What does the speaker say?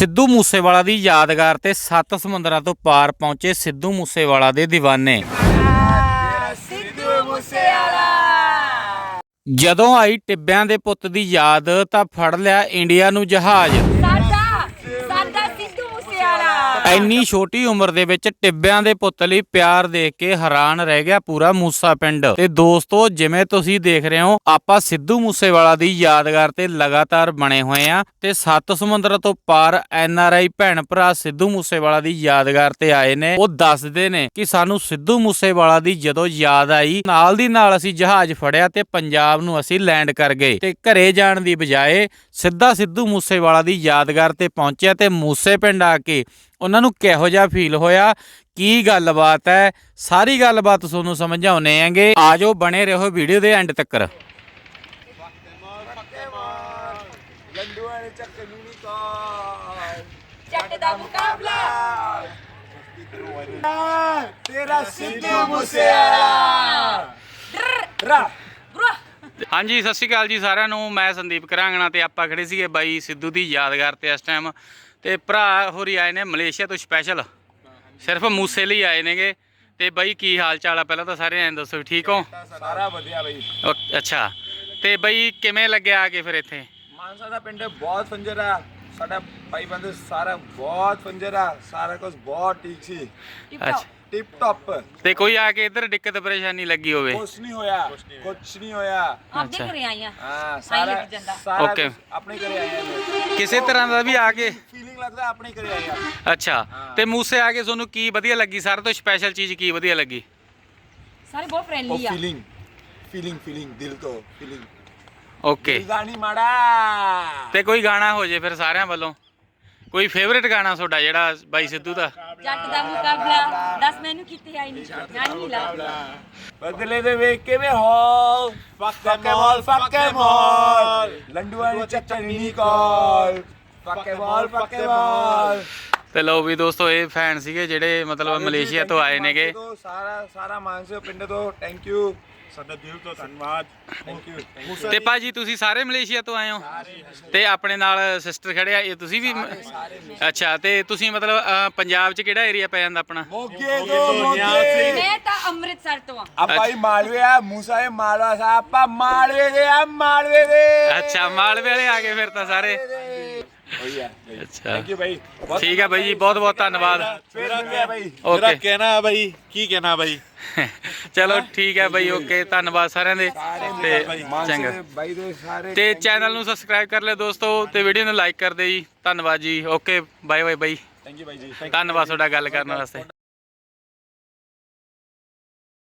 ਸਿੱਧੂ ਮੂਸੇਵਾਲਾ ਦੀ ਯਾਦਗਾਰ ਤੇ ਸੱਤ ਸਮੁੰਦਰਾਂ ਤੋਂ ਪਾਰ ਪਹੁੰਚੇ ਸਿੱਧੂ ਮੂਸੇਵਾਲਾ ਦੇ دیਵਾਨੇ ਸਿੱਧੂ ਮੂਸੇਵਾਲਾ ਜਦੋਂ ਆਈ ਟਿੱਬਿਆਂ ਦੇ ਪੁੱਤ ਦੀ ਯਾਦ ਤਾਂ ਫੜ ਲਿਆ ਇੰਡੀਆ ਨੂੰ ਜਹਾਜ਼ ਸਾਡਾ ਸਾਡਾ ਸਿੱਧੂ ਮੂਸੇਵਾਲਾ ਐਨੀ ਛੋਟੀ ਉਮਰ ਦੇ ਵਿੱਚ ਟਿੱਬਿਆਂ ਦੇ ਪੁੱਤ ਲਈ ਪਿਆਰ ਦੇਖ ਕੇ ਹੈਰਾਨ ਰਹਿ ਗਿਆ ਪੂਰਾ ਮੂਸਾ ਪਿੰਡ। ਤੇ ਦੋਸਤੋ, ਜਿਵੇਂ ਤੁਸੀਂ ਦੇਖ ਰਹੇ ਹੋ, ਆਪਾਂ ਸਿੱਧੂ ਮੂਸੇਵਾਲਾ ਦੀ ਯਾਦਗਾਰ ਤੇ ਲਗਾਤਾਰ ਬਣੇ ਹੋਏ ਆ ਤੇ ਸੱਤ ਸਮੁੰਦਰ ਤੋਂ ਪਾਰ ਐਨ ਆਰ ਆਈ ਭੈਣ ਭਰਾ ਸਿੱਧੂ ਮੂਸੇਵਾਲਾ ਦੀ ਯਾਦਗਾਰ ਤੇ ਆਏ ਨੇ। ਉਹ ਦੱਸਦੇ ਨੇ ਕਿ ਸਾਨੂੰ ਸਿੱਧੂ ਮੂਸੇਵਾਲਾ ਦੀ ਜਦੋਂ ਯਾਦ ਆਈ, ਨਾਲ ਦੀ ਨਾਲ ਅਸੀਂ ਜਹਾਜ਼ ਫੜਿਆ ਤੇ ਪੰਜਾਬ ਨੂੰ ਅਸੀਂ ਲੈਂਡ ਕਰ ਗਏ ਤੇ ਘਰੇ ਜਾਣ ਦੀ ਬਜਾਏ ਸਿੱਧਾ ਸਿੱਧੂ ਮੂਸੇਵਾਲਾ ਦੀ ਯਾਦਗਾਰ ਤੇ ਪਹੁੰਚਿਆ ਤੇ ਮੂਸੇ ਪਿੰਡ ਆ ਕੇ ਉਹਨਾਂ ਨੂੰ ਕਿਹੋ ਜਿਹਾ ਫੀਲ ਹੋਇਆ? ਕੀ ਗੱਲਬਾਤ ਹੈ? ਸਾਰੀ ਗੱਲਬਾਤ ਤੁਹਾਨੂੰ ਸਮਝਾਉਨੇ ਆਂਗੇ ਆਜੋ ਬਣੇ ਰਹੋ ਵੀਡੀਓ ਦੇ ਐਂਡ ਤੱਕ ਲੰਡੂਆਂ ਨੇ ਚੱਕ ਯੂਨੀਕੋਰਨ ਜੱਟ ਦਾ ਮੁਕਾਬਲਾ। ਤੇਰਾ ਸਿੱਧੂ ਮੂਸੇਵਾਲਾ। ਰਾ ਬੁਰਾ। ਹਾਂਜੀ ਸਤਿ ਸ਼੍ਰੀ ਅਕਾਲ ਜੀ ਸਾਰਿਆਂ ਨੂੰ। ਮੈਂ ਸੰਦੀਪ ਕਰਾਂਗਣਾ ਤੇ ਆਪਾਂ ਖੜੇ ਸੀਗੇ ਬਾਈ ਸਿੱਧੂ ਦੀ ਯਾਦਗਾਰ ਤੇ ਇਸ ਟਾਈਮ ਤੇ ਭਰਾ ਹੋਰੀ ਆਏ ਨੇ ਮਲੇਸ਼ੀਆ ਤੋਂ ਸਪੈਸ਼ਲ ਸਿਰਫ ਮੂਸੇ ਲਈ ਆਏ ਨੇਗੇ। ਤੇ ਬਾਈ ਕੀ ਹਾਲ ਚਾਲ ਆ? ਪਹਿਲਾਂ ਤਾਂ ਸਾਰੇ ਐਂ ਦੱਸੋ ਠੀਕ ਹੋ? ਸਾਰਾ ਵਧੀਆ ਬਈ। ਅੱਛਾ। ਤੇ ਬਾਈ ਕਿਵੇਂ ਲੱਗਿਆ ਆ ਕੇ ਫਿਰ ਇੱਥੇ? ਮਾਨਸਾ ਦਾ ਪਿੰਡ ਬਹੁਤ ਫੰਜਰ ਆ। ਸਾਡਾ ਭਾਈ ਬੰਦੇ ਸਾਰਾ ਬਹੁਤ ਫੰਜਰ ਆ ਸਾਰਾ ਕੁਝ ਬਹੁਤ ਠੀਕ ਸੀ। ਅੱਛਾ। ਟਿਪ ਟੌਪ ਤੇ ਕੋਈ ਆ ਕੇ ਇੱਧਰ ਦਿੱਕਤ ਪਰੇਸ਼ਾਨੀ ਲੱਗੀ ਹੋਵੇ? ਕੁਝ ਨਹੀਂ ਹੋਇਆ ਕੁਝ ਨਹੀਂ ਹੋਇਆ। ਆਪਦੇ ਅੱਛਾ। ਘਰੇ ਆਈਆਂ ਹਾਂ ਸਾਰਾ ਲੱਗ ਜਾਂਦਾ। ਸਾਰਾ Okay. ਕੁਛ ਆਪਣੇ ਘਰੇ ਆਏ ਕਿਸੇ ਤਰ੍ਹਾਂ ਦਾ ਵੀ ਆ ਕੇ ਫੀਲਿੰਗ ਲੱਗਦਾ ਆਪਣੇ ਘਰੇ ਆਏ ਆ। ਅੱਛਾ। ਤੇ ਮੂਸੇ ਆ ਕੇ ਤੁਹਾਨੂੰ ਕੀ ਵਧੀਆ ਲੱਗੀ? ਸਾਰਿਆਂ ਤੋਂ ਸਪੈਸ਼ਲ ਚੀਜ਼ ਕੀ ਵਧੀਆ ਲੱਗੀ? ਸਾਰੇ ਬਹੁਤ ਉਹ ਫ੍ਰੈਂਡਲੀ ਆ। ਫੀਲਿੰਗ ਫੀਲਿੰਗ ਫੀਲਿੰਗ ਦਿਲ ਤੋਂ ਫੀਲਿੰਗ ਓਕੇ ਨਹੀਂ ਮਾੜਾ। ਤੇ ਕੋਈ ਗਾਣਾ ਹੋ ਜੇ ਫਿਰ ਸਾਰਿਆਂ ਵੱਲੋਂ। ਕੋਈ ਫੇਵਰੇਟ ਗਾਣਾ ਤੁਹਾਡਾ ਜਿਹੜਾ ਬਾਈ ਸਿੱਧੂ ਦਾ? ਜੱਟ ਦਾ ਮੁਕਾਬਲਾ। ਦੱਸ ਮੈਨੂੰ ਕਿੱਥੇ ਆਈ ਨਹੀਂ ਨਹੀਂ ਲਾ। ਬਦਲੇ ਦੇ ਵੇਖ ਕਿਵੇਂ ਹੋ ਫੱਕੇ ਮਾਲ ਫੱਕੇ ਮਾਲ। ਲੰਡੂਆਂ ਦੀ ਨਹੀਂ ਕਾਲ। ਫੱਕੇ ਮਾਲ ਫੱਕੇ ਮਾਲ। ਤੇ ਲਓ ਵੀ ਦੋਸਤੋ ਇਹ ਫੈਨ ਸੀਗੇ ਜਿਹੜੇ ਮਤਲਬ ਮਲੇਸ਼ੀਆ ਤੋਂ ਆਏ ਨੇਗੇ। ਸਾਰਾ ਸਾਰਾ ਮਾਨਸੇ ਪਿੰਡ ਤੋਂ ਥੈਂਕ ਯੂ ਸਾਡਾ ਦਿਲ ਤੋਂ ਧੰਨਵਾਦ। ਥੈਂਕ ਯੂ ਤੇ ਭਾਜੀ ਤੁਸੀਂ ਸਾਰੇ ਮਲੇਸ਼ੀਆ ਤੋਂ ਆਏ ਹੋ? ਤੇ ਆਪਣੇ ਨਾਲ ਸਿਸਟਰ ਖੜਿਆ ਇਹ ਤੁਸੀਂ ਵੀ ਅੱਛਾ ਤੇ ਤੁਸੀਂ ਮਤਲਬ ਪੰਜਾਬ 'ਚ ਕਿਹੜਾ ਏਰੀਆ ਪੈ ਜਾਂਦਾ ਆਪਣਾ? ਮੋਗੇ ਤੋਂ ਮੋਗੇ। ਮੈਂ ਤਾਂ ਅੰਮ੍ਰਿਤਸਰ ਤੋਂ ਆ। ਆਪਾਂ ਹੀ ਮਾਲਵੇ ਆ ਮੂਸਾ ਇਹ ਮਾਲਵਾ ਸਾਹਿਬ। ਆਪਾਂ ਮਾਲਵੇ ਦੇ ਆ ਮਾਲਵੇ ਦੇ। ਅੱਛਾ ਮਾਲਵੇ ਵਾਲੇ ਆ ਗਏ ਫਿਰ ਤਾਂ ਸਾਰੇ। ਹੋਈ ਆ ਅੱਛਾ। ਥੈਂਕ ਯੂ ਭਾਈ ਠੀਕ ਹੈ ਬਾਈ ਜੀ ਬਹੁਤ ਬਹੁਤ ਧੰਨਵਾਦ। ਫੇਰ ਆ ਗਿਆ ਭਾਈ ਮੇਰਾ ਕਹਿਣਾ ਹੈ ਬਾਈ ਕੀ ਕਹਿਣਾ ਬਾਈ? ਚਲੋ ਠੀਕ ਹੈ ਬਾਈ ਓਕੇ ਧੰਨਵਾਦ ਸਾਰਿਆਂ ਦੇ। ਤੇ ਚੰਗਾ। ਬਾਈ ਦੇ ਸਾਰੇ ਤੇ ਚੈਨਲ ਨੂੰ ਸਬਸਕ੍ਰਾਈਬ ਕਰ ਲਿਓ ਦੋਸਤੋ ਤੇ ਵੀਡੀਓ ਨੂੰ ਲਾਈਕ ਕਰ ਦਿਓ ਜੀ। ਧੰਨਵਾਦ ਜੀ। Okay bye bye bye thank you ਭਾਈ ਜੀ ਧੰਨਵਾਦ ਤੁਹਾਡਾ ਗੱਲ ਕਰਨ ਵਾਸਤੇ।